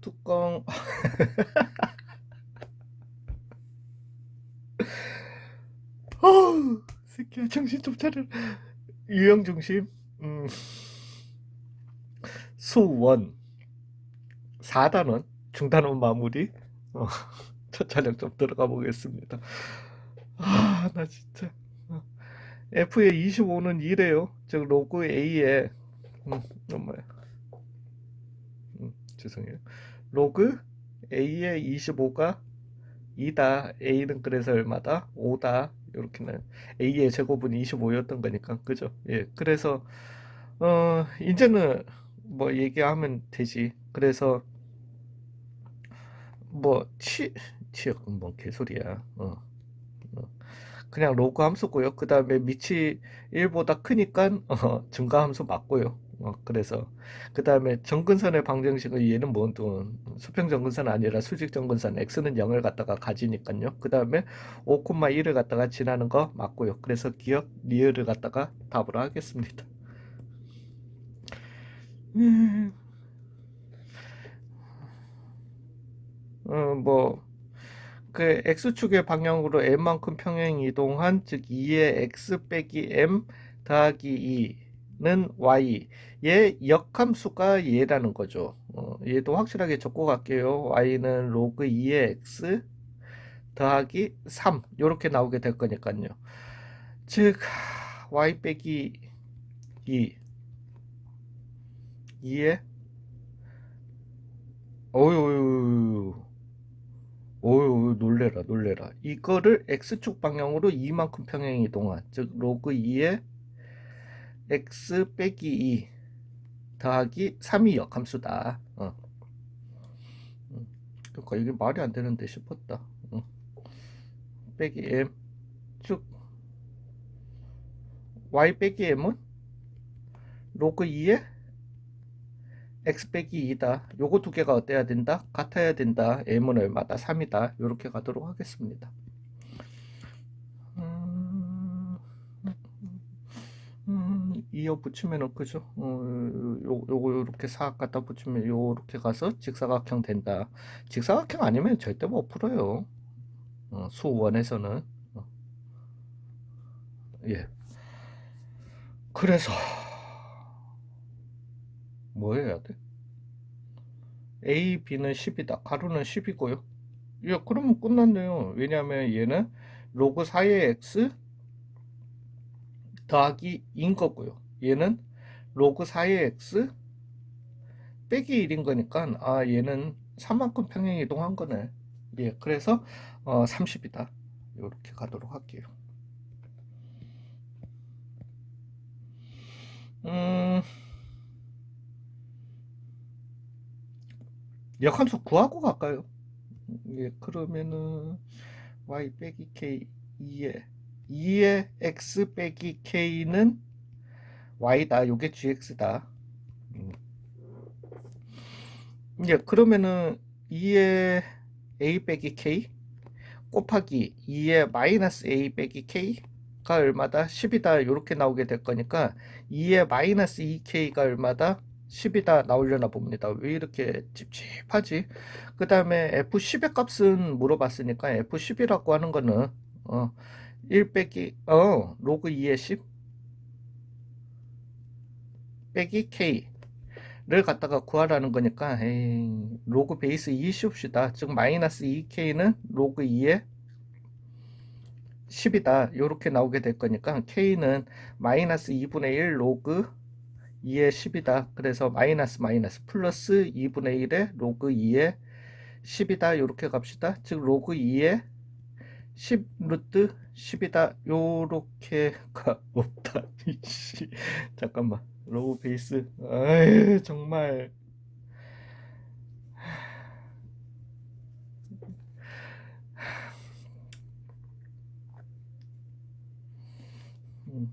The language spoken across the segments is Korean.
뚜껑 어우 새끼야 정신 좀 차려. 유형 중심? 음. 수원. 4단원? 중단원 마무리? 어, 첫 촬영 좀 들어가 보겠습니다. 아 나 진짜. 어. F에 25는 2래요. 즉 로그 A에. 음, 어, 뭐야 음, 죄송해요. 로그 A에 25가 2다 A는 그래서 얼마다? 5다. 이렇게는 A의 제곱은 25였던 거니까. 그죠? 예. 그래서 어 이제는 뭐 얘기하면 되지. 그래서 뭐 치, 치역은 뭔 개소리야. 어, 어. 그냥 로그 함수고요. 그 다음에 밑이 1보다 크니까 어, 증가 함수 맞고요 어, 그래서 그 다음에 정근선의 방정식은 얘는 뭔 수평 정근선 아니라 수직 정근선 x는 0을 갖다가 가지니까요. 그 다음에 5,1을 갖다가 지나는 거 맞고요. 그래서 기억 리을을 갖다가 답으로 하겠습니다. 음. 어, 뭐, 그 x축의 방향으로 m만큼 평행 이동한 즉 2의 x 빼기 m 더하기 2 는 y 얘 역함수가 얘라는 거죠. 어, 얘도 확실하게 적고 갈게요. y는 로그 2의 x 더하기 3 이렇게 나오게 될 거니까요. 즉 y 빼기 2 2에 어유 어유 놀래라 놀래라 이거를 x축 방향으로 2만큼 평행 이동한 즉 로그 2에 x 빼기 2 더하기 3이 역함수다 어. 그러니까 이게 말이 안 되는데 싶었다 어. 빼기 m 쭉 y 빼기 m은 로그 2에 x 빼기 2다. 요거 두 개가 어때야 된다? 같아야 된다. m은 얼마다? 3이다. 요렇게 가도록 하겠습니다. 음, 음, 이어 붙이면은 그죠? 어, 요, 요거 요렇게 사각 갖다 붙이면 요렇게 가서 직사각형 된다. 직사각형 아니면 절대 못 풀어요. 어, 수원에서는 어. 예. 그래서 뭐 해야 돼? A, B는 10이다. 가로는 10이고요. 야, 그러면 끝났네요. 왜냐하면 얘는 로그 4의 X 더하기 2인 거고요. 얘는 로그 4의 X 빼기 1인 거니까 아 얘는 3만큼 평행 이동한 거네. 예, 그래서 어, 30이다. 이렇게 가도록 할게요. 음... 역함수 구하고 갈까요? 예, 그러면은 y 빼기 k 2에 2의 x 빼기 k는 y다. 요게 gx다. 음. 예, 그러면은 2의 a 빼기 k 곱하기 2의 마이너스 a 빼기 k가 얼마다? 10이다. 이렇게 나오게 될 거니까 2의 마이너스 2k가 얼마다? 10이다 나오려나 봅니다. 왜 이렇게 찝찝하지? 그 다음에 F10의 값은 물어봤으니까 F10이라고 하는 거는 어, 1 빼기 어 로그 2의 10 빼기 K를 갖다가 구하라는 거니까 에이, 로그 베이스 2 씌웁시다. 즉 마이너스 2K는 로그 2의 10이다. 이렇게 나오게 될 거니까 K는 마이너스 2분의 1 로그 2의 10이다. 그래서 마이너스 마이너스 플러스 2분의 1의 로그 2의 10이다. 이렇게 갑시다. 즉 로그 2의 10 루트 10이다. 요렇게가 없다. 잠깐만. 로그 베이스. 아유 정말 음.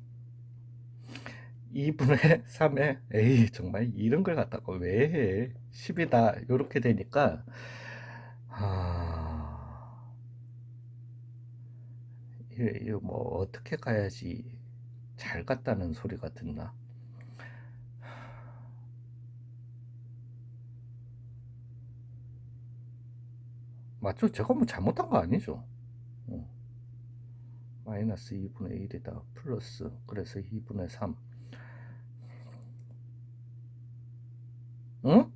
2분의 3에 에이 정말 이런 걸 갖다가 왜 해? 10이다 이렇게 되니까 아 이거 뭐 어떻게 가야지 잘 갔다는 소리가 듣나 맞죠? 제가 뭐 잘못한 거 아니죠? 어. 마이너스 2분의 1이다. 플러스 그래서 2분의 3. 응?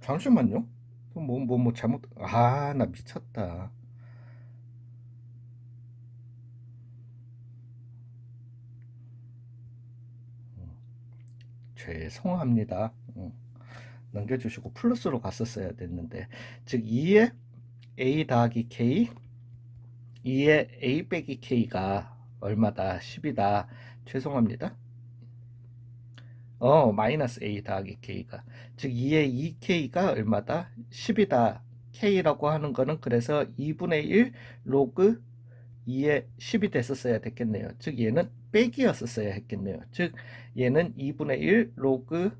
잠시만요. 뭐뭐뭐 잘못 아, 나 미쳤다. 죄송합니다. 응. 넘겨주시고 플러스로 갔었어야 됐는데 즉 2에 a 더하기 k 2에 a 빼기 k가 얼마다? 10이다. 죄송합니다. 어 마이너스 a 더하기 k가. 즉 2에 2k가 얼마다? 10이다. K라고 하는 거는 그래서 2분의 1 로그 2에 10이 됐었어야 됐겠네요. 즉 얘는 빼기였었어야 했겠네요 즉 얘는 2분의 1 로그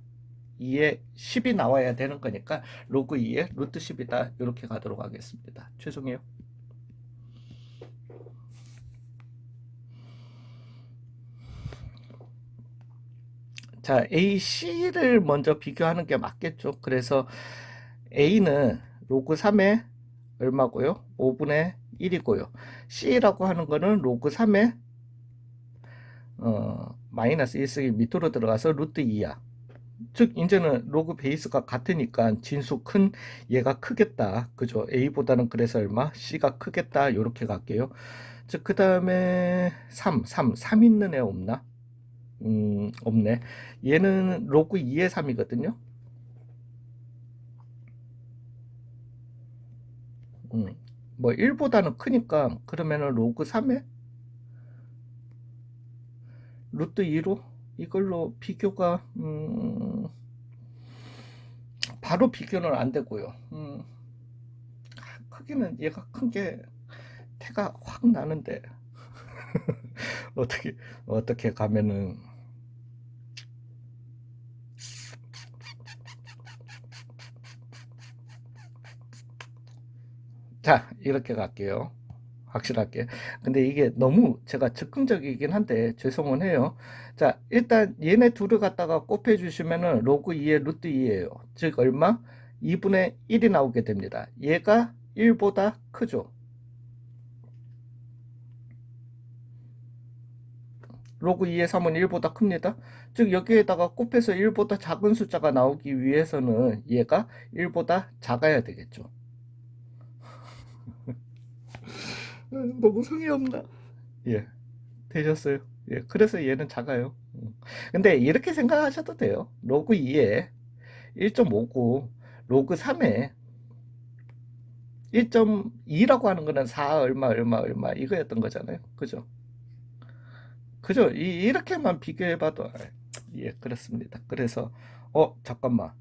2에 10이 나와야 되는 거니까 로그 2에 루트 10이다 이렇게 가도록 하겠습니다. 죄송해요. 자, AC를 먼저 비교하는 게 맞겠죠. 그래서 A는 로그 3에 얼마고요? 5분의 1이고요. C라고 하는 거는 로그 3에 어, 마이너스 1승이 밑으로 들어가서 루트 2야. 즉 이제는 로그 베이스가 같으니까 진수 큰 얘가 크겠다. 그죠? A보다는 그래서 얼마? C가 크겠다. 이렇게 갈게요. 즉 그 다음에 3 3 3 있는 애 없나? 음 없네. 얘는 로그 2의 3이거든요. 음, 뭐 1보다는 크니까 그러면은 로그 3에 루트 2로 이걸로 비교가 음, 바로 비교는 안 되고요. 음, 크기는 얘가 큰 게 태가 확 나는데 어떻게 어떻게 가면은 자 이렇게 갈게요. 확실하게. 근데 이게 너무 제가 즉흥적이긴 한데 죄송은 해요. 자, 일단 얘네 둘을 갖다가 곱해 주시면은 로그 2의 루트 2예요. 즉 얼마? 2분의 1이 나오게 됩니다. 얘가 1보다 크죠. 로그 2의 3은 1보다 큽니다. 즉 여기에다가 곱해서 1보다 작은 숫자가 나오기 위해서는 얘가 1보다 작아야 되겠죠. 너무 성의 없나? 예, 되셨어요. 예, 그래서 얘는 작아요. 음. 근데 이렇게 생각하셔도 돼요. 로그 2에 1.5고 로그 3에 1.2라고 하는 거는 4 얼마 얼마 얼마 이거였던 거잖아요. 그죠? 그죠? 이, 이렇게만 비교해 봐도 아, 예, 그렇습니다. 그래서 어, 잠깐만.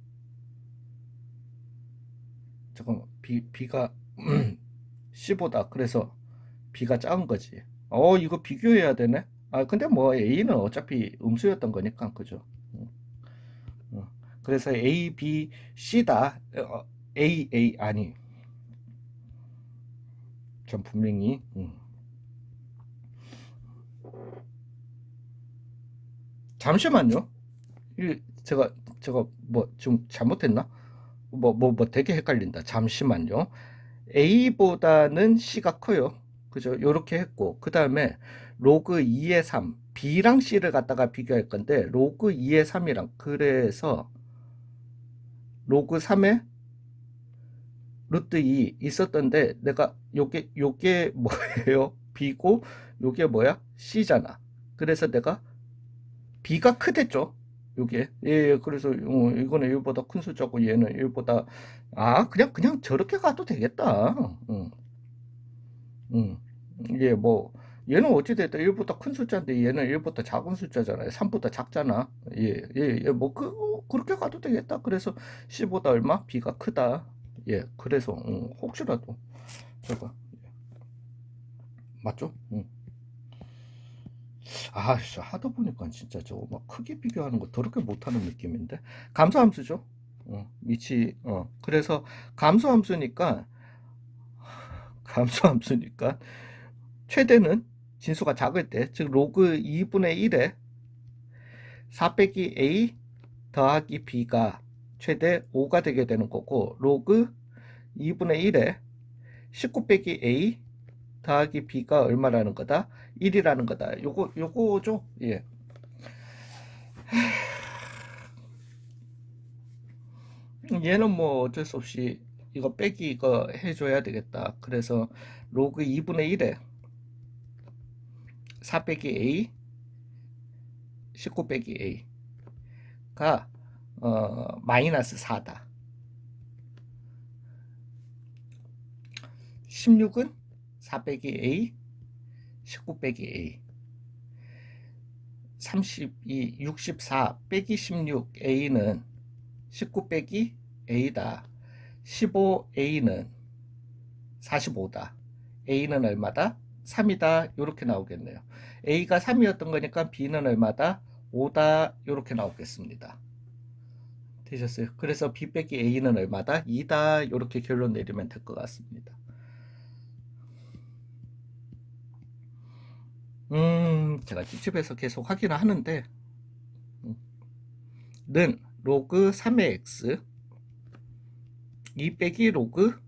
잠깐만. 비 비가 15다. 그래서 B가 작은 거지. 어, 이거 비교해야 되네. 아, 근데 뭐 A는 어차피 음수였던 거니까, 그죠? 어. 그래서 A, B, C다. 어, A, A, 아니. 전 분명히, 음. 잠시만요. 이, 제가, 제가 뭐, 좀 잘못했나? 뭐, 뭐, 뭐 되게 헷갈린다. 잠시만요. A보다는 C가 커요. 그죠? 요렇게 했고 그 다음에 로그 2의 3 B랑 C를 갖다가 비교할 건데 로그 2의 3이랑 그래서 로그 3에 루트 2 있었던데 내가 요게 요게 뭐예요? B고 요게 뭐야? C잖아. 그래서 내가 B가 크댔죠. 요게 예, 예 그래서 어, 이거는 1보다 큰 숫자고 얘는 1보다 아 그냥 그냥 저렇게 가도 되겠다. 응. 음. 이게 뭐 얘는 어찌됐든 1보다 큰 숫자인데 얘는 1보다 작은 숫자잖아요. 3보다 작잖아. 예, 예, 예. 뭐 그, 어, 그렇게 가도 되겠다. 그래서 C보다 얼마? B가 크다. 예, 그래서 음, 혹시라도 제가 맞죠? 음. 아, 하다 보니까 진짜 저거 막 크게 비교하는 거 더럽게 못하는 느낌인데 감소함수죠. 어, 미치 어 그래서 감소함수니까 감소함수니까 최대는 진수가 작을 때, 즉 로그 2분의 1에 4 빼기 a 더하기 b가 최대 5가 되게 되는 거고 로그 2분의 1에 19 빼기 A 더하기 B가 얼마라는 거다? 1이라는 거다. 요거, 요거죠? 예. 얘는 뭐 어쩔 수 없이 이거 빼기 이거 해줘야 되겠다. 그래서 로그 2분의 1에 4 빼기 A 19 빼기 A가 어, 마이너스 4다. 16은 4 빼기 A 19 빼기 A 32, 64 빼기 16 A는 19 빼기 A다. 15A는 45다. A는 얼마다? 3이다. 이렇게 나오겠네요. A가 3이었던 거니까 B는 얼마다? 5다. 이렇게 나오겠습니다. 되셨어요? 그래서 B 빼기 A는 얼마다? 2다. 이렇게 결론 내리면 될 것 같습니다. 음, 제가 찝찝해서 계속 확인을 하는데, 음, 는 로그 3의 x 2 빼기 로그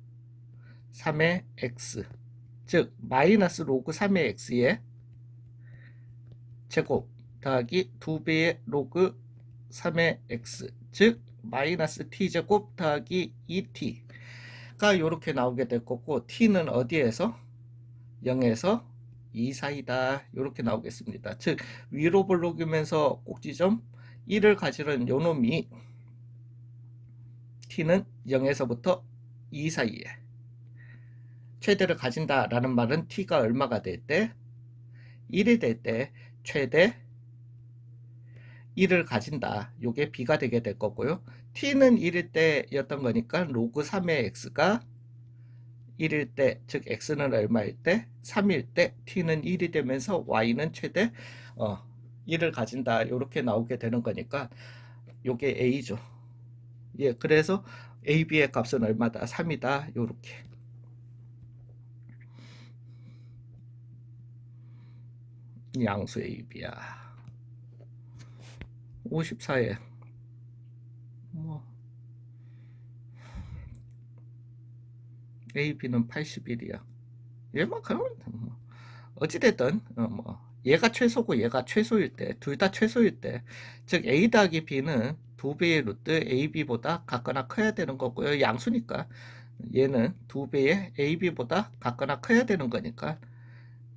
3의 x 즉 마이너스 로그 3의 x의 제곱 더하기 2배의 로그 3의 x 즉 마이너스 t제곱 더하기 2t가 이렇게 나오게 될 거고 t는 어디에서? 0에서 2 사이다. 이렇게 나오겠습니다. 즉 위로 블록이면서 꼭지점 1을 가지는 요 놈이 t는 0에서부터 2 사이에 최대를 가진다 라는 말은 t가 얼마가 될 때? 1이 될 때 최대 1을 가진다. 요게 b가 되게 될 거고요. t는 1일 때였던 거니까 로그 3의 x가 1일 때, 즉 x는 얼마일 때? 3일 때 t는 1이 되면서 y는 최대 어, 1을 가진다. 이렇게 나오게 되는 거니까 요게 a죠. 예, 그래서 AB의 값은 얼마다? 3이다. 요렇게. 양수 AB야. 54에 뭐 AB는 81이야. 얘만 그러면 뭐 어찌됐든 어, 뭐 얘가 최소고 얘가 최소일 때 둘 다 최소일 때즉 A 더하기 B는 두 배의 루트 AB보다 같거나 커야 되는 거고요. 양수니까. 얘는 두 배의 AB보다 같거나 커야 되는 거니까.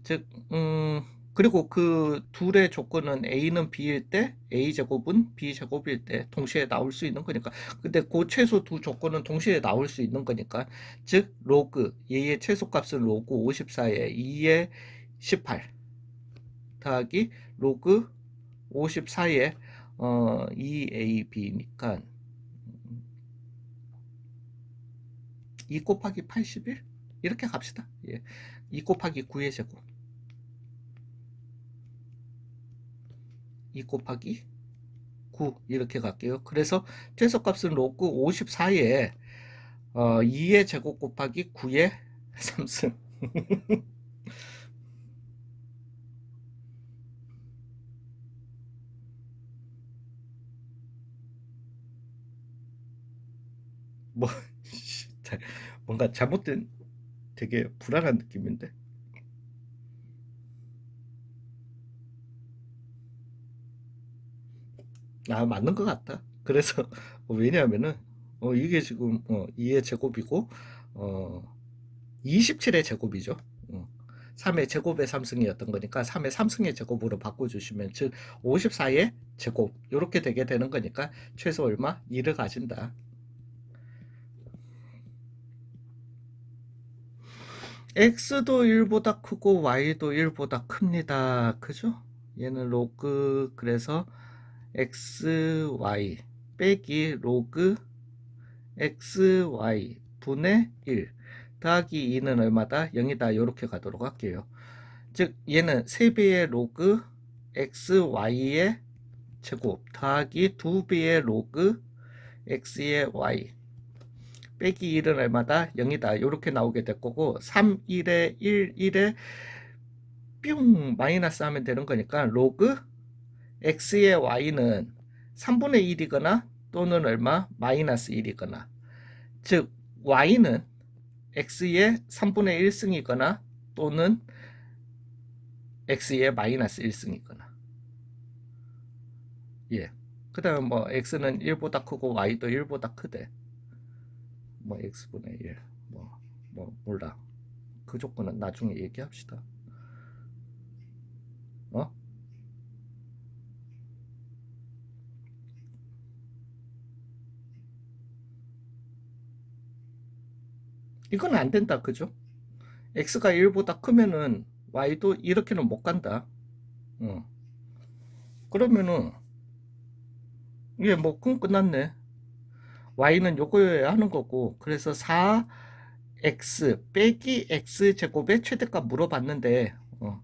즉 음, 그리고 그 둘의 조건은 A는 B일 때 A 제곱은 B 제곱일 때 동시에 나올 수 있는 거니까. 근데 그 최소 두 조건은 동시에 나올 수 있는 거니까. 즉 로그 얘의 최소값은 로그 54에 2에 18 더하기 로그 54에 어, 2ab니까 2 곱하기 81 이렇게 갑시다. 예. 2 곱하기 9의 제곱 2 곱하기 9 이렇게 갈게요. 그래서 최소값은 로그 54에 어, 2의 제곱 곱하기 9의 3승 뭐 자, 뭔가 잘못된 되게 불안한 느낌인데? 아 맞는 것 같다. 그래서 어, 왜냐하면은 어, 이게 지금 어, 2의 제곱이고 어, 27의 제곱이죠. 어, 3의 제곱의 3승이었던 거니까 3의 3승의 제곱으로 바꿔주시면 즉 54의 제곱 이렇게 되게 되는 거니까 최소 얼마? 2를 가진다 x도 1보다 크고 y도 1보다 큽니다. 그죠? 얘는 로그 그래서 xy 빼기 로그 xy 분의 1 더하기 2는 얼마다? 0이다. 이렇게 가도록 할게요. 즉 얘는 3배의 로그 xy의 제곱 더하기 2배의 로그 x의 y 빼기 1은 얼마다? 0이다. 이렇게 나오게 될 거고 3, 1에 1, 1에 뿅 마이너스 하면 되는 거니까 로그 x의 y는 3분의 1이거나 또는 얼마? 마이너스 1이거나 즉 y는 x의 3분의 1승이거나 또는 x의 마이너스 1승이거나 예. 그 다음에 뭐 x는 1보다 크고 y도 1보다 크대 뭐 x분의 1 뭐, 뭐 몰라 그 조건은 나중에 얘기합시다 어? 이건 안 된다 그죠? x가 1보다 크면은 y도 이렇게는 못 간다 어. 그러면은 이게 뭐 그럼 끝났네 y는 요거여야 하는 거고 그래서 4x 빼기 x 제곱의 최대값 물어봤는데 어.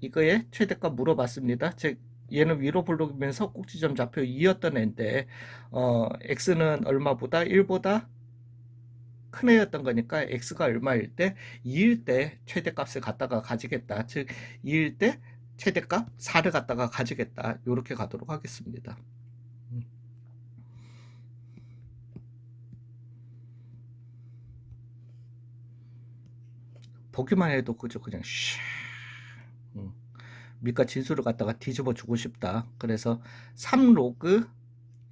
이거의 최대값 물어봤습니다. 즉 얘는 위로 블록이면서 꼭지점 좌표 2였던 애인데 어, x는 얼마보다 1보다 큰 애였던 거니까 x가 얼마일 때 2일 때 최대값을 갖다가 가지겠다. 즉 2일 때 최대값 4를 갖다가 가지겠다. 이렇게 가도록 하겠습니다 보기만 해도 그저 그냥 쉬 음. 밑과 진수를 갖다가 뒤집어 주고 싶다 그래서 3 로그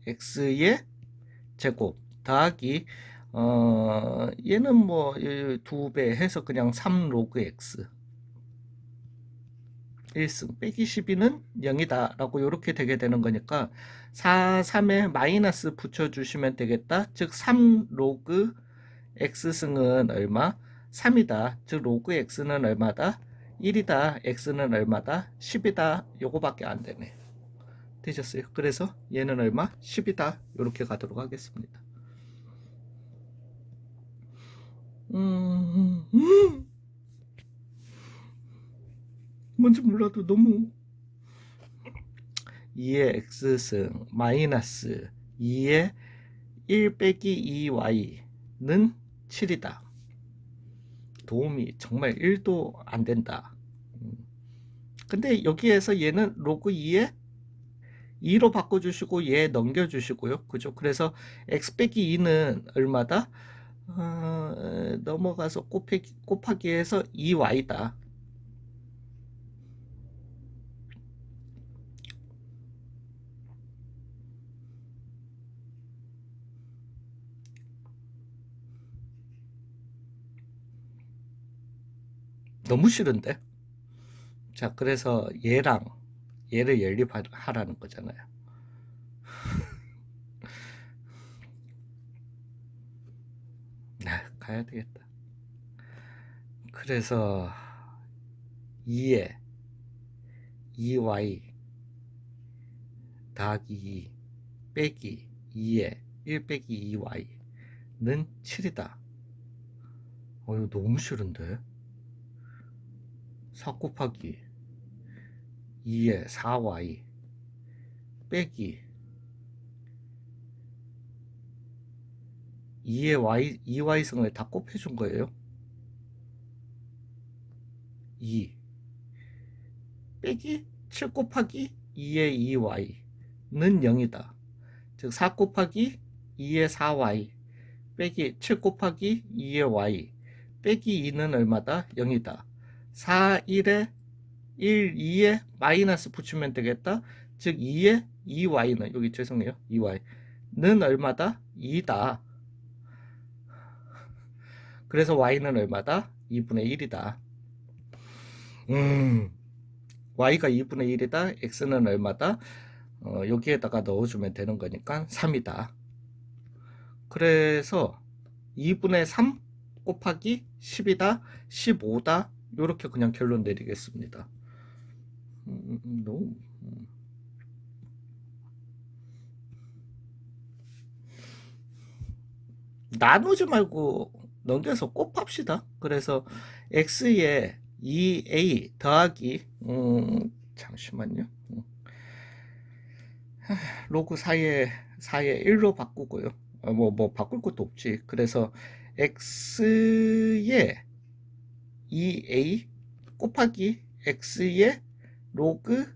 x의 제곱 더하기 어 얘는 뭐 두 배 해서 그냥 3 로그 x 1승 빼기 12는 0이다 라고 이렇게 되게 되는 거니까 4, 3에 마이너스 붙여주시면 되겠다 즉 3 로그 x승은 얼마? 3이다 즉 로그 x는 얼마다? 1이다 x는 얼마다? 10이다 요거밖에 안 되네 되셨어요 그래서 얘는 얼마? 10이다 이렇게 가도록 하겠습니다 음, 음. 뭔지 몰라도 너무 2의 x승 마이너스 2의 1 빼기 2y는 7이다. 도움이 정말 1도 안 된다. 음. 근데 여기에서 얘는 로그 2에 2로 바꿔주시고 얘 넘겨주시고요. 그죠? 그래서 x 빼기 2는 얼마다? 어, 넘어가서 곱하기, 곱하기 해서 2y다. 너무 싫은데? 자, 그래서 얘랑 얘를 연립하라는 거잖아요. 네, 가야 되겠다. 그래서 2에 2y 더하기 2 빼기 2에 1 빼기 2y는 7이다. 어, 이거 너무 싫은데? 4 곱하기 2에 4y 빼기 2의 y, 2y승을 다 곱해준 거예요. 2 빼기 7 곱하기 2의 2y는 0이다. 즉 4 곱하기 2의 4y 빼기 7 곱하기 2의 y 빼기 2는 얼마다? 0이다. 4, 1에 1, 2에 마이너스 붙이면 되겠다. 즉 2에 2y는 여기 죄송해요. 2y는 얼마다? 2다. 그래서 y는 얼마다? 2분의 1이다. 음, y가 2분의 1이다. x는 얼마다? 어, 여기에다가 넣어주면 되는 거니까 3이다. 그래서 2분의 3 곱하기 10이다. 15다. 이렇게 그냥 결론 내리겠습니다. 음, 음, 너무 음. 나누지 말고 넘겨서 곱합시다. 그래서 x에 2a 더하기 음, 잠시만요. 음. 로그 4에 4에 1로 바꾸고요. 어, 뭐, 뭐 바꿀 것도 없지. 그래서 x에 2a 곱하기 x의 로그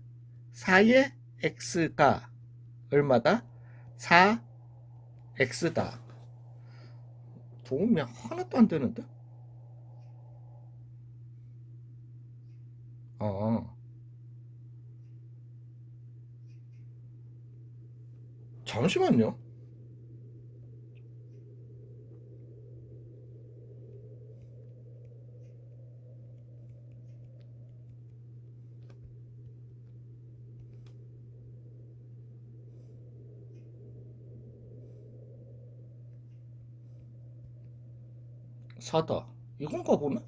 4의 x가 얼마다? 4x다. 도움이 하나도 안 되는데? 아. 잠시만요. 사다. 이건가 보네?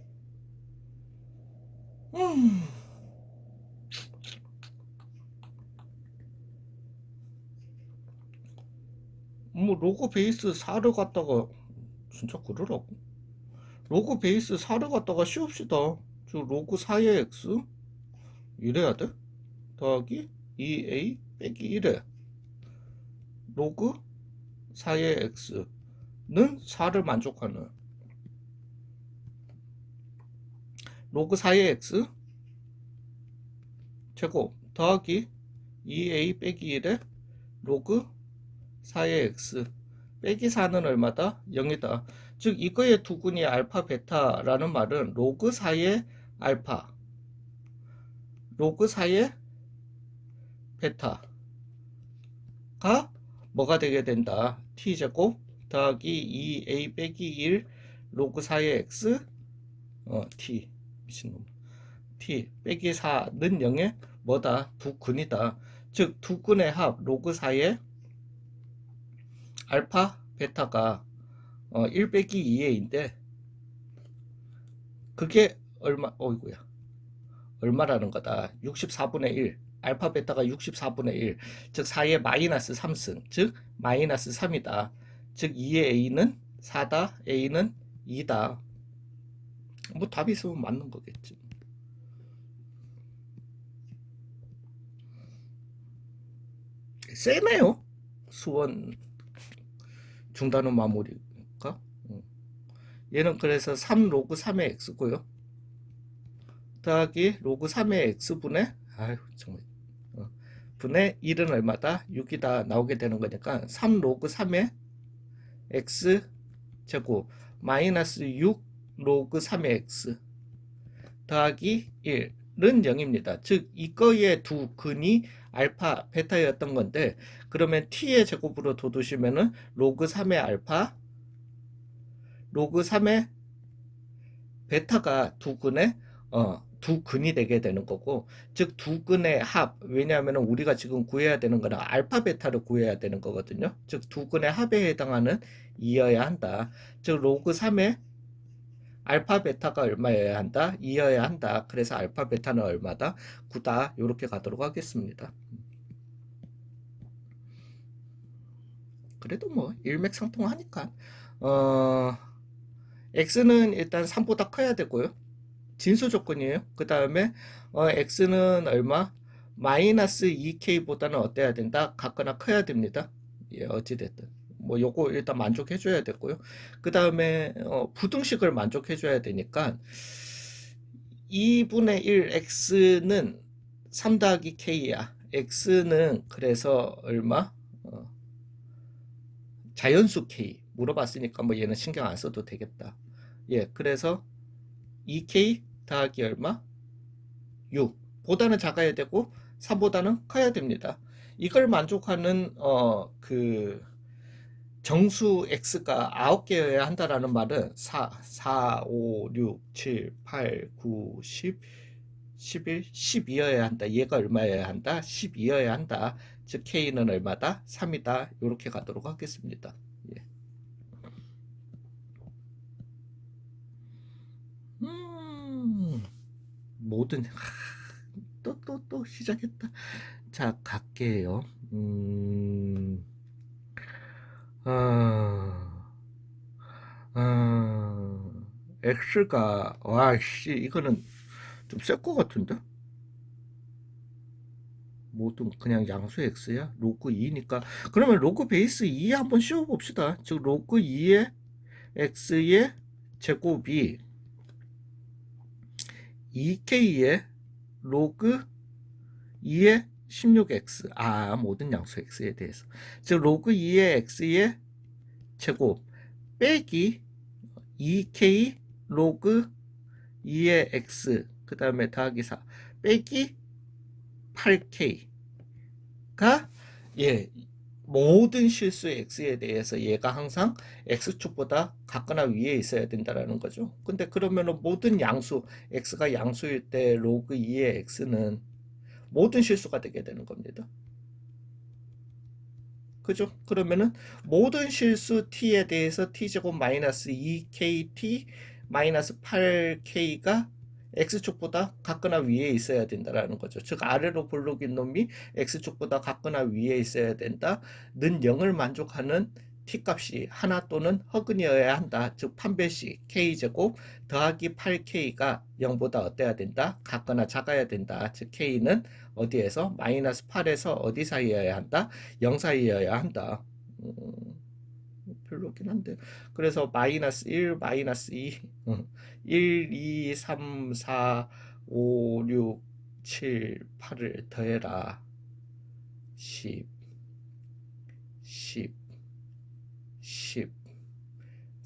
음. 뭐 로고 베이스 4를 갖다가 진짜 그러라고? 로고 베이스 4를 갖다가 씌웁시다. 저 로고 4의 x 이래야 돼? 더하기 2a 빼기 1에 로그 4의 x는 4를 만족하는 로그 4의 x 제곱 더하기 2a 빼기 1에 로그 4의 x 빼기 4는 얼마다? 0이다. 즉 이거의 두근이 알파 베타라는 말은 로그 4의 알파 로그 4의 베타가 뭐가 되게 된다. t제곱 더하기 2a 빼기 1 로그 4의 x 어, t 미친놈. T 빼기 4는 0의 뭐다? 두 근이다. 즉 두 근의 합 로그 4의 알파 베타가 어, 1 빼기 2의인데 그게 얼마 어이구야. 얼마라는 거다? 64분의 1 알파 베타가 64분의 1 즉 4의 마이너스 3승. 즉 마이너스 3이다. 즉 2의 a는 4다 a는 2다 뭐 답이 있으면 맞는 거겠지. 세네요. 수원 중단원 마무리가? 얘는 그래서 3 로그 3의 x고요. 더하기 로그 3의 x분의 아유 정말. 어, 분의 1은 얼마다? 6이 다 나오게 되는 거니까 3 로그 3의 x 제곱 마이너스 6 로그 3의 x 더하기 1은 0입니다. 즉 이거의 두 근이 알파, 베타였던 건데 그러면 t의 제곱으로 둬두시면은 로그 3의 알파, 로그 3의 베타가 두 근의 어, 두 근이 되게 되는 거고 즉 두 근의 합 왜냐하면 우리가 지금 구해야 되는 거는 알파 베타를 구해야 되는 거거든요 즉 두 근의 합에 해당하는 이어야 한다 즉 로그 3의 알파 베타가 얼마여야 한다? 2여야 한다. 그래서 알파 베타는 얼마다? 9다. 이렇게 가도록 하겠습니다. 그래도 뭐 일맥상통하니까 어 x는 일단 3보다 커야 되고요. 진수 조건이에요. 그 다음에 어, x는 얼마? 마이너스 2k보다는 어때야 된다? 같거나 커야 됩니다. 예, 어찌됐든. 뭐 요거 일단 만족해 줘야 되고요. 그 다음에 어, 부등식을 만족해 줘야 되니까 2분의 1 x는 3 더하기 k야. x는 그래서 얼마? 어, 자연수 k 물어봤으니까 뭐 얘는 신경 안 써도 되겠다. 예, 그래서 2k 더하기 얼마? 6 보다는 작아야 되고 4보다는 커야 됩니다. 이걸 만족하는 어그 정수 x가 9개여야 한다라는 말은 4, 4, 5, 6, 7, 8, 9, 10, 11, 12여야 한다. 얘가 얼마여야 한다? 12여야 한다. 즉 k는 얼마다? 3이다. 이렇게 가도록 하겠습니다. 예. 음, 모든 또또또 시작했다. 자, 갈게요. 음. 아, 아, X가, 와, 씨, 이거는 좀셀것 같은데? 뭐든 그냥 양수 X야? 로그 2니까. 그러면 로그 베이스 2 한번 씌워봅시다. 즉, 로그 2의 X의 제곱이 2K의 로그 2의 16x 아 모든 양수 x에 대해서 즉 로그 2의 x의 제곱 빼기 2k 로그 2의 x 그 다음에 더하기 4 빼기 8k가 예 모든 실수 x에 대해서 얘가 항상 x축보다 같거나 위에 있어야 된다라는 거죠. 근데 그러면은 모든 양수 x가 양수일 때 로그 2의 x는 모든 실수가 되게 되는 겁니다. 그죠? 그러면은 모든 실수 t에 대해서 t제곱 마이너스 2kt 마이너스 8k가 x축보다 같거나 위에 있어야 된다라는 거죠. 즉 아래로 볼록인 놈이 x축보다 같거나 위에 있어야 된다. 는 0을 만족하는 t값이 하나 또는 허근이어야 한다. 즉 판별식 k제곱 더하기 8k가 0보다 어때야 된다? 같거나 작아야 된다. 즉 k는 어디에서 마이너스 8에서 어디 사이여야 한다? 0 사이여야 한다. 음, 별로긴 한데. 그래서 마이너스 1, 마이너스 2, 음, 1, 2, 3, 4, 5, 6, 7, 8을 더해라. 10, 10, 10,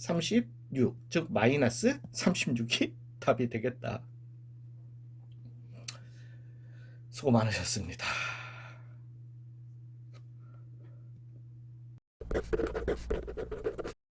36, 즉 마이너스 36이 답이 되겠다. 수고 많으셨습니다.